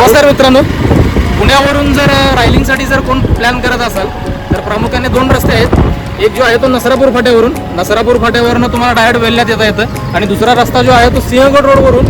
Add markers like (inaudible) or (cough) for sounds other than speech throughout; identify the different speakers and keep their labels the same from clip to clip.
Speaker 1: नमस्कार मित्रांनो. पुण्यावरून जर रायलिंगसाठी जर कोण प्लॅन करत असाल तर प्रामुख्याने दोन रस्ते आहेत. एक जो आहे तो नसरापूर फाट्यावरून. नसरापूर फाट्यावरून तुम्हाला डायरेक्ट वेल्ल्यात येता येतं. आणि दुसरा रस्ता जो आहे तो सिंहगड रोडवरून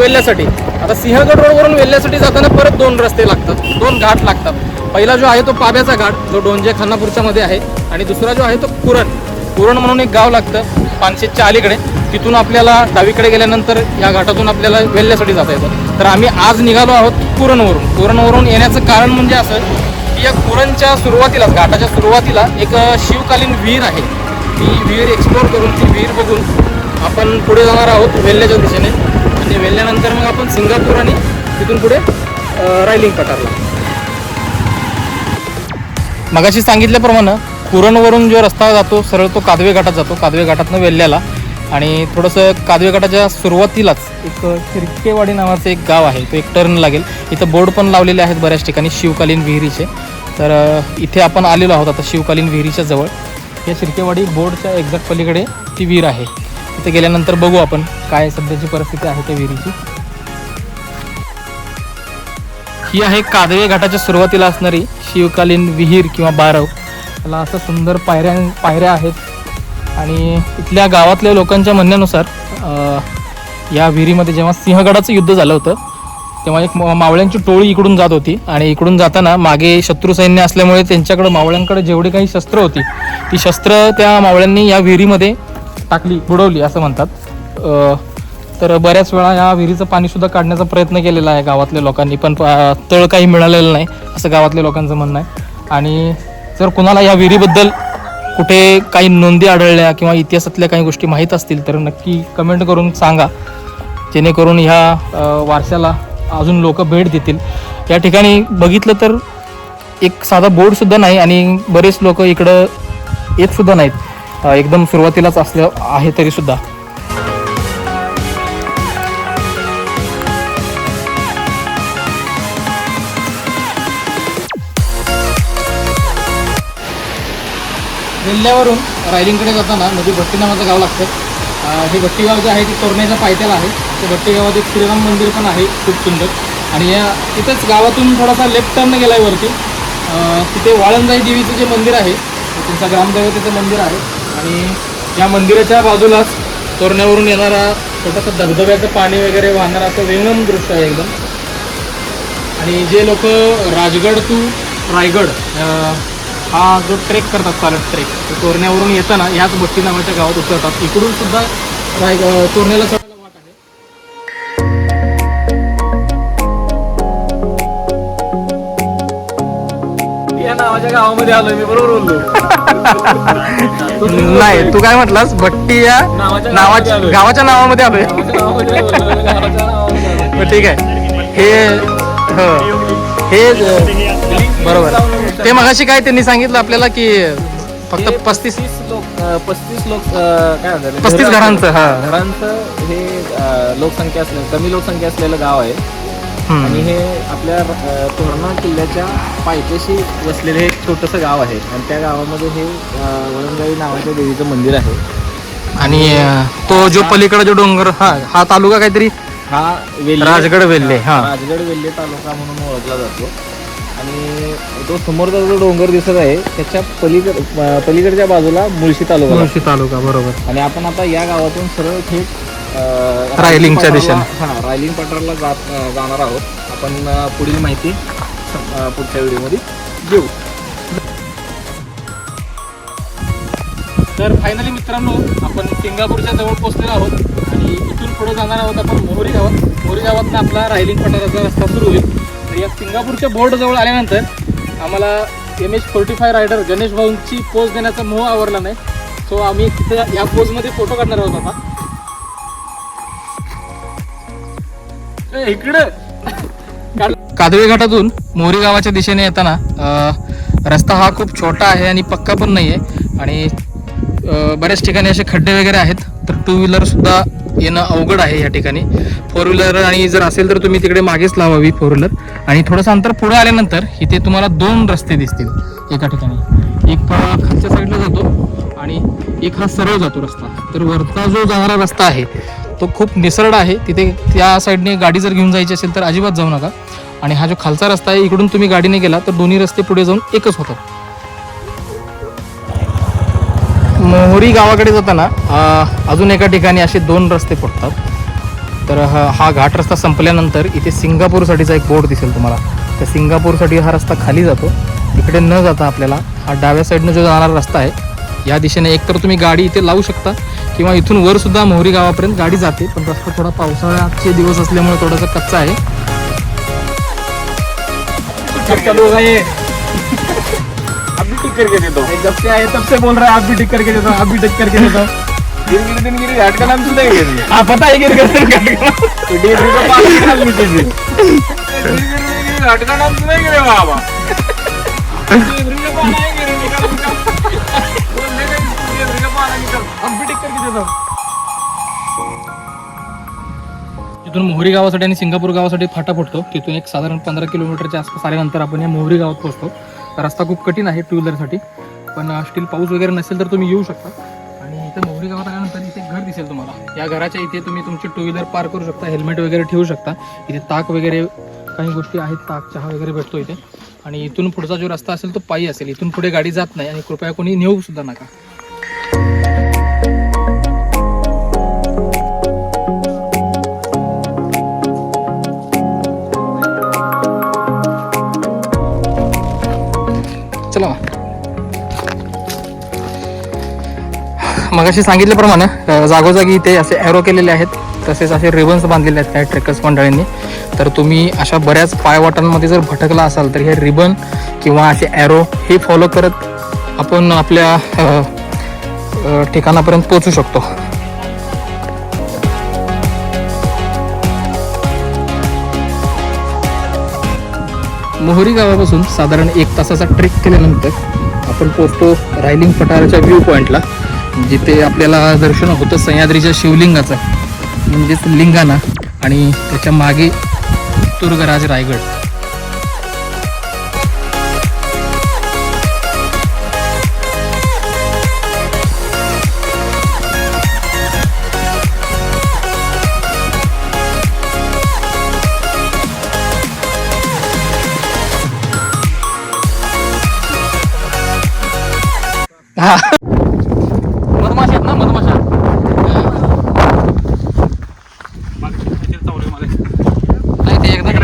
Speaker 1: वेल्ल्यासाठी आता सिंहगड रोडवरून वेल्ल्यासाठी जाताना परत दोन रस्ते लागतात. दोन घाट लागतात. पहिला जो आहे तो पाब्याचा घाट जो डोंजे खानापूरच्या मध्ये आहे. आणि दुसरा जो आहे तो कुरण. कुरण म्हणून एक गाव लागतं पानशेतच्या अलीकडे. तिथून आपल्याला डावीकडे गेल्यानंतर या घाटातून आपल्याला वेल्ल्यासाठी जाता येतं. तर आम्ही आज निघालो आहोत कुरणवरून कुरणवरून येण्याचं कारण म्हणजे असं की या कुरणच्या सुरुवातीला घाटाच्या सुरुवातीला एक शिवकालीन विहीर आहे. ती विहीर एक्सप्लोअर करून ती विहीर बघून आपण पुढे जाणार आहोत वेल्ल्याच्या दिशेने. आणि वेल्ल्यानंतर मग आपण सिंगापूर आणि तिथून पुढे रायलिंग पठारला मगाशी सांगितल्याप्रमाणे कुरणवरून जो रस्ता जातो सरळ तो कादवे घाटात जातो. कादवे घाटातनं वेल्ल्याला आणि थोडंसं कादवे गटाच्या सुरुवातीलाच एक शिरकेवाडी नावाचं एक गाव आहे. तो एक टर्न लागेल. इथं बोर्ड पण लावलेले आहेत बऱ्याच ठिकाणी शिवकालीन विहिरीचे. तर इथे आपण आलेलो आहोत आता शिवकालीन विहिरीच्या जवळ. या शिरकेवाडी बोर्डच्या एक्झॅक्ट पलीकडे ती विहीर आहे. तिथे गेल्यानंतर बघू आपण काय सध्याची परिस्थिती आहे त्या विहिरीची. ही आहे कादवे घाटाच्या सुरुवातीला असणारी शिवकालीन विहीर किंवा बारव. त्याला असं सुंदर पायऱ्या पायऱ्या आहेत. आणि इथल्या गावातल्या लोकांच्या म्हणण्यानुसार या विहिरीमध्ये जेव्हा सिंहगडाचं युद्ध झालं होतं तेव्हा एक मा- मावळ्यांची टोळी इकडून जात होती आणि इकडून जाताना मागे शत्रू सैन्य असल्यामुळे त्यांच्याकडे मावळ्यांकडे जेवढी काही शस्त्र होती ती शस्त्र त्या मावळ्यांनी या विहिरीमध्ये टाकली बुडवली असं म्हणतात. तर बऱ्याच वेळा या विहिरीचं पाणीसुद्धा काढण्याचा प्रयत्न केलेला आहे गावातल्या लोकांनी पण तळ काही मिळालेलं नाही असं गावातल्या लोकांचं म्हणणं आहे. आणि जर कुणाला या विहिरीबद्दल कुठे काही नोंदी आढळल्या किंवा इतिहासातल्या काही गोष्टी माहीत असतील तर नक्की कमेंट करून सांगा. जेणेकरून ह्या वारशाला अजून लोक भेट देतील. या ठिकाणी बघितलं तर एक साधा बोर्डसुद्धा नाही आणि बरेच लोक इकडं येतसुद्धा नाहीत. एकदम सुरुवातीलाच असल्या आहे तरीसुद्धा वेल्ल्यावरून रायलिंगकडे जाताना म्हणजे नदी भट्टी नावाचं गाव लागतं. हे भट्टीगाव जे आहे ते तोरण्याच्या पायथ्याला आहे. ते भट्टीगावात एक श्रीराम मंदिर पण आहे खूप सुंदर. आणि या तिथंच गावातून थोडासा लेफ्ट टर्न गेला आहे वरती तिथे वाळंजाई देवीचं जे मंदिर आहे ते त्यांचा ग्रामदेवतेचं मंदिर आहे. आणि या मंदिराच्या बाजूलाच तोरण्यावरून येणारा छोटासा धबधब्याचं पाणी वगैरे वाहणारा असं वेगळं दृश्य आहे एकदम. आणि जे लोक राजगड टू रायगड हा जो ट्रेक करतात चालत ट्रेक तो तोरण्यावरून येताना ह्याच भट्टी नावाच्या गावात उतरतात. इकडून सुद्धा राय तोरण्याला चढायला वाट आहे.
Speaker 2: या नावाच्या गावामध्ये आलोय मी बरोबर बोललो. (laughs)
Speaker 1: नाही तू काय म्हटलास? भट्टी या
Speaker 2: नावाच्या.
Speaker 1: गावाच्या नावामध्ये आलोय. ठीक आहे. हे हो. बरोबर. ते मगाशी काय त्यांनी सांगितलं आपल्याला की फक्त पस्तीस
Speaker 2: लोक पस्तीस लोक अं, काय म्हणतात
Speaker 1: पस्तीस
Speaker 2: घरं-
Speaker 1: घरांचं, हा.
Speaker 2: घरांचं हे अं, लोकसंख्या असलेलं कमी लोकसंख्या असलेलं गाव आहे.
Speaker 1: हम्म.
Speaker 2: आणि हे आपल्या अं, तोरणा किल्ल्याच्या पायथ्याशी वसलेलं हे एक छोटंसं गाव आहे. आणि त्या गावामध्ये हे अं, वळंगाई नावाच्या देवीचं मंदिर आहे.
Speaker 1: आणि अं, तो जो पलीकडे जो डोंगर हा हा तालुका काहीतरी?
Speaker 2: हा वेल्हे.
Speaker 1: राजगड वेल्हे, हा.
Speaker 2: राजगड वेल्हे तालुका म्हणून ओळखला जातो. आणि तो समोरचा जो डोंगर दिसत आहे त्याच्या पलीकड पलीकडच्या बाजूला मुळशी तालुका
Speaker 1: मुळशी तालुका बरोबर.
Speaker 2: आणि आपण आता या गावातून सरळ थेट
Speaker 1: रायलिंगच्या दिशेने.
Speaker 2: हा रायलिंग पठारला जात जाणार आहोत. आपण पुढील माहिती पुढच्या व्हिडिओमध्ये घेऊ.
Speaker 1: तर फायनली मित्रांनो आपण सिंगापूरच्या जवळ पोहोचलेलो आहोत. आणि इथून पुढे जाणार आहोत आपण मोहरी गावात. मोहरी गावातनं आपला रायलिंग पठाराचा रस्ता सुरू होईल. सिंगापूरच्या बोर्डजवळ आल्यानंतर आम्हाला M H forty five rider Ganesh भाऊंची pose देण्याचा मोह आवरला नाही. सो आम्ही तिथे या पोजमध्ये फोटो काढणार आहोत आता. इकडं! कादवे घाटातून मोरी गावाच्या दिशेने येताना रस्ता हा खूप छोटा आहे आणि पक्का पण नाही आहे आणि बऱ्याच ठिकाणी असे खड्डे वगैरे आहेत. तर टू व्हीलर सुद्धा येणं अवघड आहे या ठिकाणी. फोर व्हीलर आणि जर असेल तर तुम्ही तिकडे मागेच लावावी फोर व्हीलर आणि थोडंसं अंतर पुढे आल्यानंतर इथे तुम्हाला दोन रस्ते दिसतील एका ठिकाणी. एक खालच्या साईडला जातो आणि एक हा सरळ जातो रस्ता. तर वरचा जो जाणारा रस्ता आहे तो खूप निसरड आहे. तिथे त्या साईडने गाडी जर घेऊन जायची असेल तर अजिबात जाऊ नका. आणि हा जो खालचा रस्ता आहे इकडून तुम्ही गाडीने गेला तर दोन्ही रस्ते पुढे जाऊन एकच होतात. मोहरी गावाकडे जाताना अजून एका ठिकाणी असे दोन रस्ते पडतात. तर हा हा घाट रस्ता संपल्यानंतर इथे सिंगापूरसाठीचा एक बोर्ड दिसेल तुम्हाला. तर सिंगापूरसाठी हा रस्ता खाली जातो. इकडे न जाता आपल्याला हा डाव्या साईडनं जो जाणारा रस्ता आहे या दिशेने एकतर तुम्ही गाडी इथे लावू शकता किंवा इथून वरसुद्धा मोहरी गावापर्यंत गाडी जाते. पण रस्ता थोडा पावसाळ्याचे दिवस असल्यामुळे थोडासा कच्चा आहे.
Speaker 2: टिक करके देता हूँ जब से आए तब से बोल रहा है आप भी टिक करके देता हूँ आप भी टिक करके देता हूँ गिरगिरी दिनगिरी घाट का नाम सुना है
Speaker 1: हा पता
Speaker 2: घाट का (laughs) नाम सुना है गिरी निकाल बोलने का हूँ
Speaker 1: तिथून मोहरी गावासाठी आणि सिंगापूर गावासाठी फाटा फुटतो. तिथून एक साधारण पंधरा किलोमीटरच्या आसपास आल्यानंतर आपण या मोहरी गावात पोहोचतो. रस्ता खूप कठीण आहे टू व्हीलरसाठी पण स्टील पाऊस वगैरे नसेल तर तुम्ही येऊ शकता. आणि इथं मोहरी गावात आल्यानंतर इथे घर दिसेल तुम्हाला. या घराच्या इथे तुम्ही तुमची टू व्हीलर पार्क करू शकता हेल्मेट वगैरे ठेवू शकता. इथे ताक वगैरे काही गोष्टी आहेत ताक चहा वगैरे भेटतो इथे. आणि इथून पुढचा जो रस्ता असेल तो पायी असेल. इथून पुढे गाडी जात नाही आणि कृपया कोणी नेऊ सुद्धा नका. मगाशी सांगितल्याप्रमाणे जागोजागी इथे असे ॲरो केलेले आहेत. तसेच असे रिबन्स बांधलेले आहेत काही ट्रेकर्स मंडळींनी. तर तुम्ही अशा बऱ्याच पायवाटांमध्ये जर भटकला असाल तर हे रिबन किंवा असे ॲरो हे फॉलो करत आपण आपल्या ठिकाणापर्यंत पोचू शकतो. मोहरी गावापासून साधारण एक तासाचा ट्रेक केल्यानंतर आपण पोचतो रायलिंग पठाराच्या व्ह्यू पॉईंटला जिथे आपल्याला दर्शन होतं सह्याद्रीच्या शिवलिंगाचं म्हणजेच लिंगाणा आणि त्याच्यामागे तुर्गराज रायगड.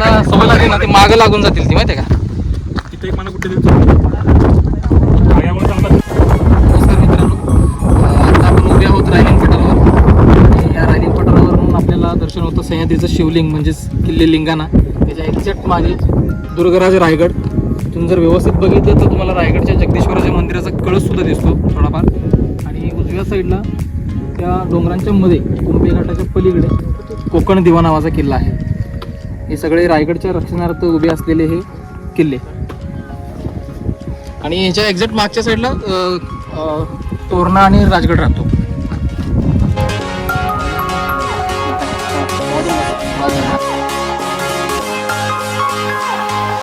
Speaker 1: सवय लागली ना ते मागं लागून जातील ती माहिती आहे का?
Speaker 2: तिथे एक मला कुठे
Speaker 1: नमस्कार मित्रांनो आता आपण उभे आहोत पठारावर. या पठारावरून आपल्याला दर्शन होतं सह्याद्रीचं शिवलिंग म्हणजेच किल्ले लिंगाणा त्याच्या एक्झॅक्ट मागे दुर्गराज रायगड. तुम्ही जर व्यवस्थित बघितलं तर तुम्हाला रायगडच्या जगदीश्वराच्या मंदिराचा कळस सुद्धा दिसतो थोडाफार. आणि उजव्या साईडला त्या डोंगरांच्या मध्ये कुंभे घाटाच्या पलीकडे कोकण दिवा नावाचा किल्ला आहे. हे सगळे रायगडच्या रक्षणार्थ उभे असलेले हे किल्ले. आणि याच्या एक्झॅक्ट मागच्या साईडला तोरणा आणि राजगड राहतो.